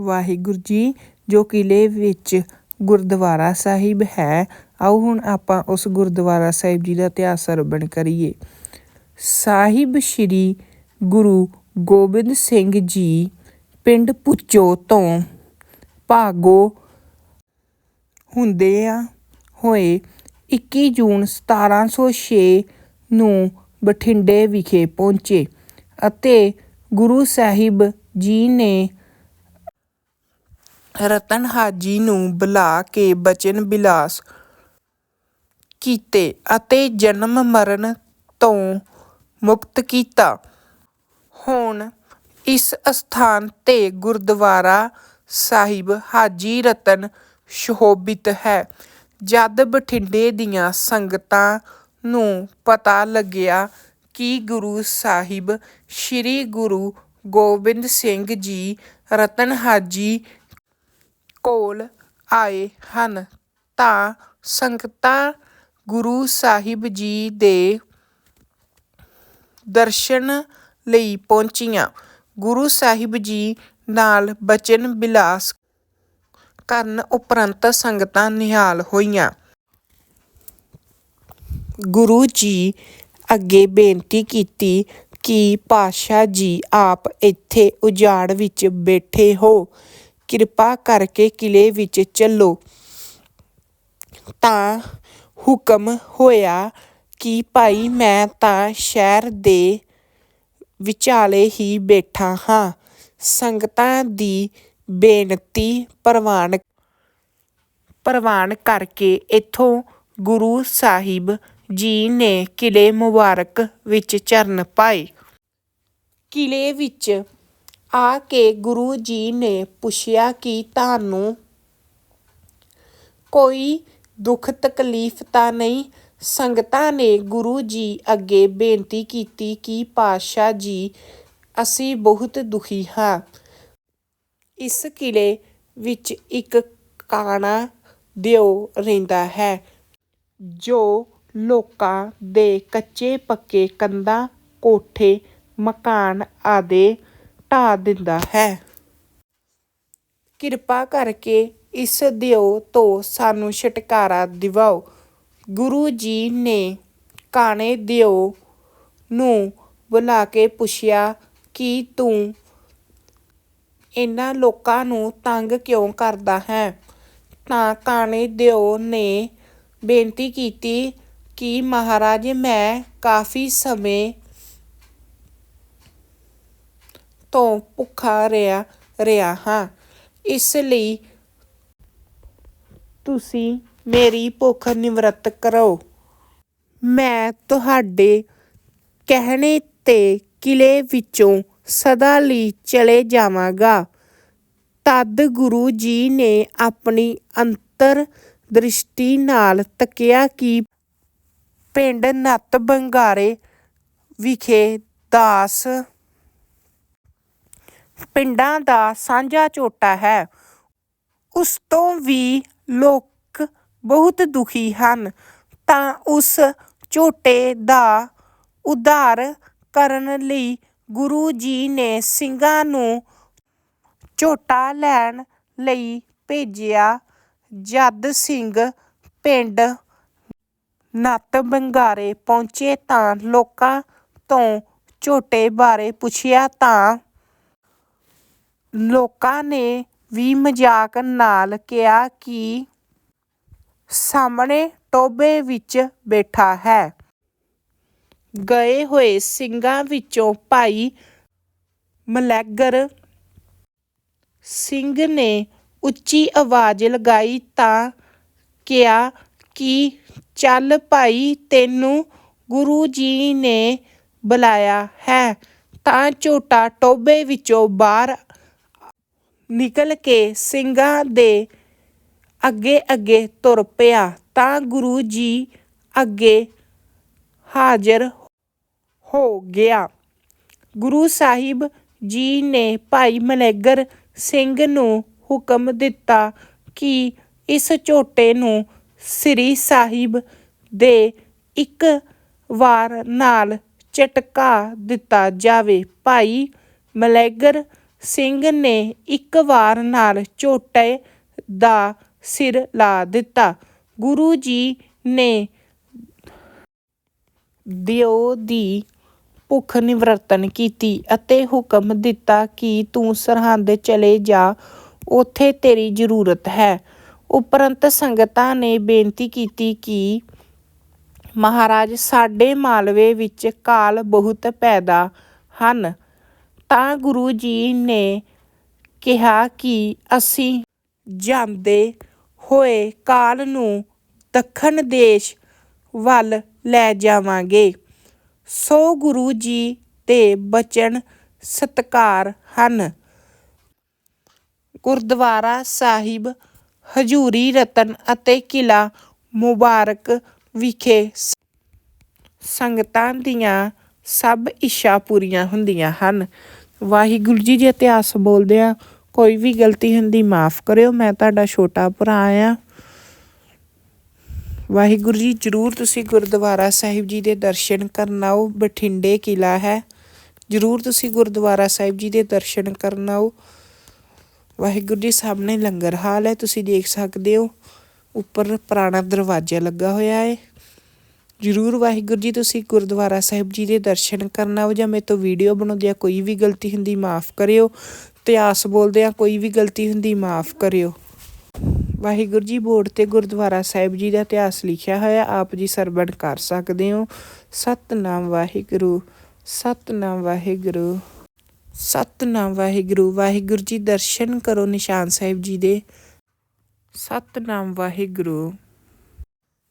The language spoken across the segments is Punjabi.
ਵਾਹਿਗੁਰੂ ਜੀ, ਜੋ ਕਿਲ੍ਹੇ ਵਿੱਚ ਗੁਰਦੁਆਰਾ ਸਾਹਿਬ ਹੈ, ਆਓ ਹੁਣ ਆਪਾਂ ਉਸ ਗੁਰਦੁਆਰਾ ਸਾਹਿਬ ਜੀ ਦਾ ਇਤਿਹਾਸ ਸਰਵਣ ਕਰੀਏ। ਸਾਹਿਬ ਸ੍ਰੀ ਗੁਰੂ ਗੋਬਿੰਦ ਸਿੰਘ ਜੀ ਪਿੰਡ ਪੁੱਚੋ ਤੋਂ ਭਾਗੋ ਹੁੰਦਿਆਂ ਹੋਏ 21 ਜੂਨ 1706 ਨੂੰ ਬਠਿੰਡੇ ਵਿਖੇ ਪਹੁੰਚੇ ਅਤੇ ਗੁਰੂ ਸਾਹਿਬ ਜੀ ਨੇ ਰਤਨ ਹਾਜੀ ਨੂੰ ਬੁਲਾ ਕੇ ਬਚਨ ਬਿਲਾਸ ਕੀਤੇ ਅਤੇ ਜਨਮ ਮਰਨ ਤੋਂ ਮੁਕਤ ਕੀਤਾ। ਹੁਣ ਇਸ ਅਸਥਾਨ ਤੇ ਗੁਰਦੁਆਰਾ ਸਾਹਿਬ ਹਾਜੀ ਰਤਨ ਸ਼ੋਭਿਤ ਹੈ। ਜਦ ਬਠਿੰਡੇ ਦੀਆਂ ਸੰਗਤਾਂ ਨੂੰ ਪਤਾ ਲੱਗਿਆ ਕਿ ਗੁਰੂ ਸਾਹਿਬ ਸ੍ਰੀ ਗੁਰੂ ਗੋਬਿੰਦ ਸਿੰਘ ਜੀ, ਰਤਨ ਹਾਜੀ ਕੋਲ ਆਏ ਹਨ, ਤਾਂ ਸੰਗਤਾਂ ਗੁਰੂ ਸਾਹਿਬ ਜੀ ਦੇ ਦਰਸ਼ਨ ਲਈ ਪਹੁੰਚੀਆਂ। ਗੁਰੂ ਸਾਹਿਬ ਜੀ ਨਾਲ ਬਚਨ ਬਿਲਾਸ ਕਰਨ ਉਪਰੰਤ ਸੰਗਤਾਂ ਨਿਹਾਲ ਹੋਈਆਂ। ਗੁਰੂ ਜੀ ਅੱਗੇ ਬੇਨਤੀ ਕੀਤੀ ਕਿ ਪਾਤਸ਼ਾਹ ਜੀ ਆਪ ਇੱਥੇ ਉਜਾੜ ਵਿੱਚ ਬੈਠੇ ਹੋ। ਕਿਰਪਾ ਕਰਕੇ ਕਿਲ੍ਹੇ ਵਿੱਚ ਚੱਲੋ। ਤਾਂ ਹੁਕਮ ਹੋਇਆ ਕਿ ਭਾਈ ਮੈਂ ਤਾਂ ਸ਼ਹਿਰ ਦੇ ਵਿਚਾਲੇ ਹੀ ਬੈਠਾ ਹਾਂ। ਸੰਗਤਾਂ ਦੀ ਬੇਨਤੀ ਪ੍ਰਵਾਨ ਪ੍ਰਵਾਨ ਕਰਕੇ ਇੱਥੋਂ ਗੁਰੂ ਸਾਹਿਬ ਜੀ ਨੇ ਕਿਲ੍ਹੇ ਮੁਬਾਰਕ ਵਿੱਚ ਚਰਨ ਪਾਏ। ਕਿਲ੍ਹੇ ਵਿੱਚ ਆ ਕੇ ਗੁਰੂ ਜੀ ਨੇ ਪੁੱਛਿਆ ਕਿ ਤੁਹਾਨੂੰ ਕੋਈ ਦੁੱਖ ਤਕਲੀਫ ਤਾਂ ਨਹੀਂ? ਸੰਗਤਾਂ ਨੇ ਗੁਰੂ ਜੀ ਅੱਗੇ ਬੇਨਤੀ ਕੀਤੀ ਕਿ ਪਾਤਸ਼ਾਹ ਜੀ, ਅਸੀਂ ਬਹੁਤ ਦੁਖੀ ਹਾਂ। ਇਸ ਕਿਲ੍ਹੇ ਵਿੱਚ ਇੱਕ ਕਾਣਾ ਦਿਓ ਰਹਿੰਦਾ ਹੈ, ਜੋ ਲੋਕਾਂ ਦੇ ਕੱਚੇ ਪੱਕੇ ਕੰਧਾਂ, ਕੋਠੇ, ਮਕਾਨ ਆਦਿ ਢਾਹ ਦਿੰਦਾ ਹੈ। ਕਿਰਪਾ ਕਰਕੇ ਇਸ ਦਿਓ ਤੋਂ ਸਾਨੂੰ ਛੁਟਕਾਰਾ ਦਿਵਾਓ। ਗੁਰੂ ਜੀ ਨੇ ਕਾਣੇ ਦਿਓ ਨੂੰ ਬੁਲਾ ਕੇ ਪੁੱਛਿਆ ਕਿ ਤੂੰ ਇਹਨਾਂ ਲੋਕਾਂ ਨੂੰ ਤੰਗ ਕਿਉਂ ਕਰਦਾ ਹੈ? ਤਾਂ ਕਾਣੇ ਦਿਓ ਨੇ ਬੇਨਤੀ ਕੀਤੀ ਕਿ ਮਹਾਰਾਜ ਮੈਂ ਕਾਫੀ ਸਮੇਂ ਤੋਂ ਭੁੱਖਾ ਰਿਹਾ ਰਿਹਾ ਹਾਂ। ਇਸ ਲਈ ਤੁਸੀਂ ਮੇਰੀ ਭੁੱਖ ਨਿਵਰਤ ਕਰੋ। ਮੈਂ ਤੁਹਾਡੇ ਕਹਿਣੇ ਤੇ ਕਿਲ੍ਹੇ ਵਿੱਚੋਂ ਸਦਾ ਲਈ ਚਲੇ ਜਾਵਾਂਗਾ। ਤਦ ਗੁਰੂ ਜੀ ਨੇ ਆਪਣੀ ਅੰਤਰ ਦ੍ਰਿਸ਼ਟੀ ਨਾਲ ਤੱਕਿਆ ਕਿ ਪਿੰਡ ਨੱਤ ਬੰਗਾਰੇ ਵਿਖੇ ਦਾਸ ਪਿੰਡਾਂ ਦਾ ਸਾਂਝਾ ਝੋਟਾ ਹੈ। ਉਸ ਤੋਂ ਵੀ ਲੋਕ ਬਹੁਤ ਦੁਖੀ ਹਨ। ਤਾਂ ਉਸ ਝੋਟੇ ਦਾ ਉਧਾਰ ਕਰਨ ਲਈ ਗੁਰੂ ਜੀ ਨੇ ਸਿੰਘਾਂ ਨੂੰ ਝੋਟਾ ਲੈਣ ਲਈ ਭੇਜਿਆ। ਜਦ ਸਿੰਘ ਪਿੰਡ ਨੱਤ ਬੰਗਾਰੇ ਪਹੁੰਚੇ ਤਾਂ ਲੋਕਾਂ ਤੋਂ ਝੋਟੇ ਬਾਰੇ ਪੁੱਛਿਆ ਤਾਂ ਲੋਕਾਂ ਨੇ ਵੀ ਮਜ਼ਾਕ ਨਾਲ ਕਿਹਾ ਕਿ ਸਾਹਮਣੇ ਟੋਭੇ ਵਿੱਚ ਬੈਠਾ ਹੈ। ਗਏ ਹੋਏ ਸਿੰਘਾਂ ਵਿੱਚੋਂ ਭਾਈ ਮਲੈਗਰ ਸਿੰਘ ਨੇ ਉੱਚੀ ਆਵਾਜ਼ ਲਗਾਈ ਤਾਂ ਕਿਹਾ ਕਿ, ਚੱਲ ਭਾਈ, ਤੈਨੂੰ ਗੁਰੂ ਜੀ ਨੇ ਬੁਲਾਇਆ ਹੈ ਤਾਂ ਝੋਟਾ ਟੋਭੇ ਵਿੱਚੋਂ ਬਾਹਰ ਨਿਕਲ ਕੇ ਸਿੰਘਾਂ ਦੇ ਅੱਗੇ ਅੱਗੇ ਤੁਰ ਪਿਆ, ਤਾਂ ਗੁਰੂ ਜੀ ਅੱਗੇ ਹਾਜ਼ਰ ਹੋ ਗਿਆ। ਗੁਰੂ ਸਾਹਿਬ ਜੀ ਨੇ ਭਾਈ ਮਲੈਗਰ ਸਿੰਘ ਨੂੰ ਹੁਕਮ ਦਿੱਤਾ ਕਿ ਇਸ ਝੋਟੇ ਨੂੰ ਸ੍ਰੀ ਸਾਹਿਬ ਦੇ ਇੱਕ ਵਾਰ ਨਾਲ ਝਟਕਾ ਦਿੱਤਾ ਜਾਵੇ। ਭਾਈ ਮਲੈਗਰ ਸਿੰਘ ਨੇ ਇੱਕ ਵਾਰ ਨਾਲ ਝੋਟੇ ਦਾ ਸਿਰ ਲਾ ਦਿੱਤਾ। ਗੁਰੂ ਜੀ ਨੇ ਦਿਓ ਦੀ ਭੁੱਖ ਨਿਵਰਤਨ ਕੀਤੀ ਅਤੇ ਹੁਕਮ ਦਿੱਤਾ ਕਿ ਤੂੰ ਸਰਹੰਦ ਚਲੇ ਜਾ, ਉੱਥੇ ਤੇਰੀ ਜ਼ਰੂਰਤ ਹੈ। ਉਪਰੰਤ ਸੰਗਤਾਂ ਨੇ ਬੇਨਤੀ ਕੀਤੀ ਕਿ ਮਹਾਰਾਜ ਸਾਡੇ ਮਾਲਵੇ ਵਿੱਚ ਕਾਲ ਬਹੁਤ ਪੈਦਾ ਹਨ। ਤਾਂ ਗੁਰੂ ਜੀ ਨੇ ਕਿਹਾ ਕਿ ਅਸੀਂ ਜਾਂਦੇ ਹੋਏ ਕਾਲ ਨੂੰ ਦੱਖਣ ਦੇਸ਼ ਵੱਲ ਲੈ ਜਾਵਾਂਗੇ। ਸੋ ਗੁਰੂ ਜੀ ਦੇ ਬਚਨ ਸਤਕਾਰ ਹਨ। ਗੁਰਦੁਆਰਾ ਸਾਹਿਬ, ਹਜੂਰੀ ਰਤਨ ਅਤੇ ਕਿਲਾ ਮੁਬਾਰਕ ਵਿਖੇ ਸ- ਸੰਗਤਾਂ ਦੀਆਂ ਸਭ ਇੱਛਾ ਪੂਰੀਆਂ ਹੁੰਦੀਆਂ ਹਨ। ਵਾਹਿਗੁਰੂ ਜੀ ਦੇ ਇਤਿਹਾਸ ਬੋਲਦੇ ਆ, ਕੋਈ ਵੀ ਗਲਤੀ ਹੁੰਦੀ ਮਾਫ ਕਰਿਓ, ਮੈਂ ਤੁਹਾਡਾ ਛੋਟਾ ਭਰਾ ਆ। ਵਾਹਿਗੁਰੂ ਜੀ, ਜਰੂਰ ਤੁਸੀਂ ਗੁਰਦੁਆਰਾ ਸਾਹਿਬ ਜੀ ਦੇ ਦਰਸ਼ਨ ਕਰਨ ਆਓ, ਬਠਿੰਡੇ ਕਿਲਾ ਹੈ। ਜਰੂਰ ਤੁਸੀਂ ਗੁਰਦੁਆਰਾ ਸਾਹਿਬ ਜੀ ਦੇ ਦਰਸ਼ਨ ਕਰਨ ਆਓ। ਵਾਹਿਗੁਰੂ ਜੀ, ਸਾਹਮਣੇ ਲੰਗਰ ਹਾਲ ਹੈ, ਤੁਸੀਂ ਦੇਖ ਸਕਦੇ ਹੋ, ਉੱਪਰ ਪੁਰਾਣਾ ਦਰਵਾਜ਼ਾ ਲੱਗਾ ਹੋਇਆ ਹੈ। ਜਰੂਰ ਵਾਹਿਗੁਰੂ ਜੀ, ਤੁਸੀਂ ਗੁਰਦੁਆਰਾ ਸਾਹਿਬ ਜੀ ਦੇ ਦਰਸ਼ਨ ਕਰਨ ਆਓ ਜਾਂ ਮੇਰੇ ਤੋਂ ਵੀਡੀਓ ਬਣਾਉਂਦੇ ਆ ਕੋਈ ਵੀ ਗਲਤੀ ਹੁੰਦੀ ਮਾਫ ਕਰਿਓ, ਇਤਿਹਾਸ ਬੋਲਦੇ ਆ ਕੋਈ ਵੀ ਗਲਤੀ ਹੁੰਦੀ ਮਾਫ ਕਰਿਓ। ਵਾਹਿਗੁਰੂ ਜੀ, ਬੋਰਡ ਤੇ ਗੁਰਦੁਆਰਾ ਸਾਹਿਬ ਜੀ ਦਾ ਇਤਿਹਾਸ ਲਿਖਿਆ ਹੋਇਆ, ਆਪ ਜੀ ਸਰਵਣ ਕਰ ਸਕਦੇ ਹੋ। ਸਤਨਾਮ ਵਾਹਿਗੁਰੂ ਸਤਨਾਮ ਵਾਹਿਗੁਰੂ ਸਤਨਾਮ ਵਾਹਿਗੁਰੂ ਵਾਹਿਗੁਰੂ ਜੀ, ਦਰਸ਼ਨ ਕਰੋ ਨਿਸ਼ਾਨ ਸਾਹਿਬ ਜੀ ਦੇ। ਸਤਨਾਮ ਵਾਹਿਗੁਰੂ।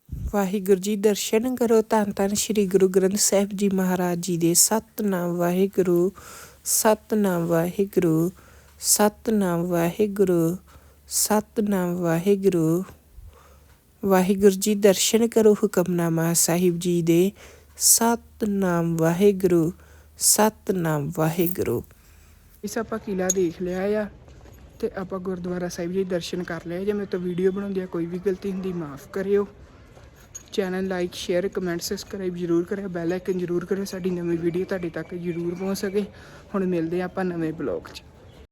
ਵਾਹਿਗੁਰੂ ਜੀ ਦਰਸ਼ਨ ਕਰੋ ਧੰਨ ਧੰਨ ਸ੍ਰੀ ਗੁਰੂ ਗ੍ਰੰਥ ਸਾਹਿਬ ਜੀ ਮਹਾਰਾਜ ਜੀ ਦੇ ਸਤਨਾਮ ਵਾਹਿਗੁਰੂ ਸਤਨਾਮ ਵਾਹਿਗੁਰੂ ਸਤਨਾਮ ਵਾਹਿਗੁਰੂ ਸਤਨਾਮ ਵਾਹਿਗੁਰੂ ਵਾਹਿਗੁਰੂ ਜੀ ਦਰਸ਼ਨ ਕਰੋ ਹੁਕਮਨਾਮਾ ਸਾਹਿਬ ਜੀ ਦੇ ਸਤਨਾਮ ਵਾਹਿਗੁਰੂ ਸਤਨਾਮ ਵਾਹਿਗੁਰੂ ਇਸ ਆਪਾਂ ਕਿਲਾ ਦੇਖ ਲਿਆ ਆ ਤੇ ਆਪਾਂ ਗੁਰਦੁਆਰਾ ਸਾਹਿਬ ਜੀ ਦਰਸ਼ਨ ਕਰ ਲਏ ਜੇ ਮੇਰੇ ਤੋਂ ਵੀਡੀਓ ਬਣਾਉਂਦੀ ਆ, ਕੋਈ ਵੀ ਗਲਤੀ ਹੁੰਦੀ, ਮਾਫ ਕਰਿਓ। Channel like, share, comment, subscribe ਜਰੂਰ ਕਰਿਓ, ਬੈਲ ਆਈਕਨ ਜਰੂਰ ਕਰਿਓ, ਸਾਡੀ ਨਵੀਂ ਵੀਡੀਓ ਤੁਹਾਡੇ ਤੱਕ ਜਰੂਰ ਪਹੁੰਚ ਸਕੇ। ਹੁਣ ਮਿਲਦੇ ਹਾਂ ਆਪਾਂ ਨਵੇਂ ਬਲੌਗ 'ਚ।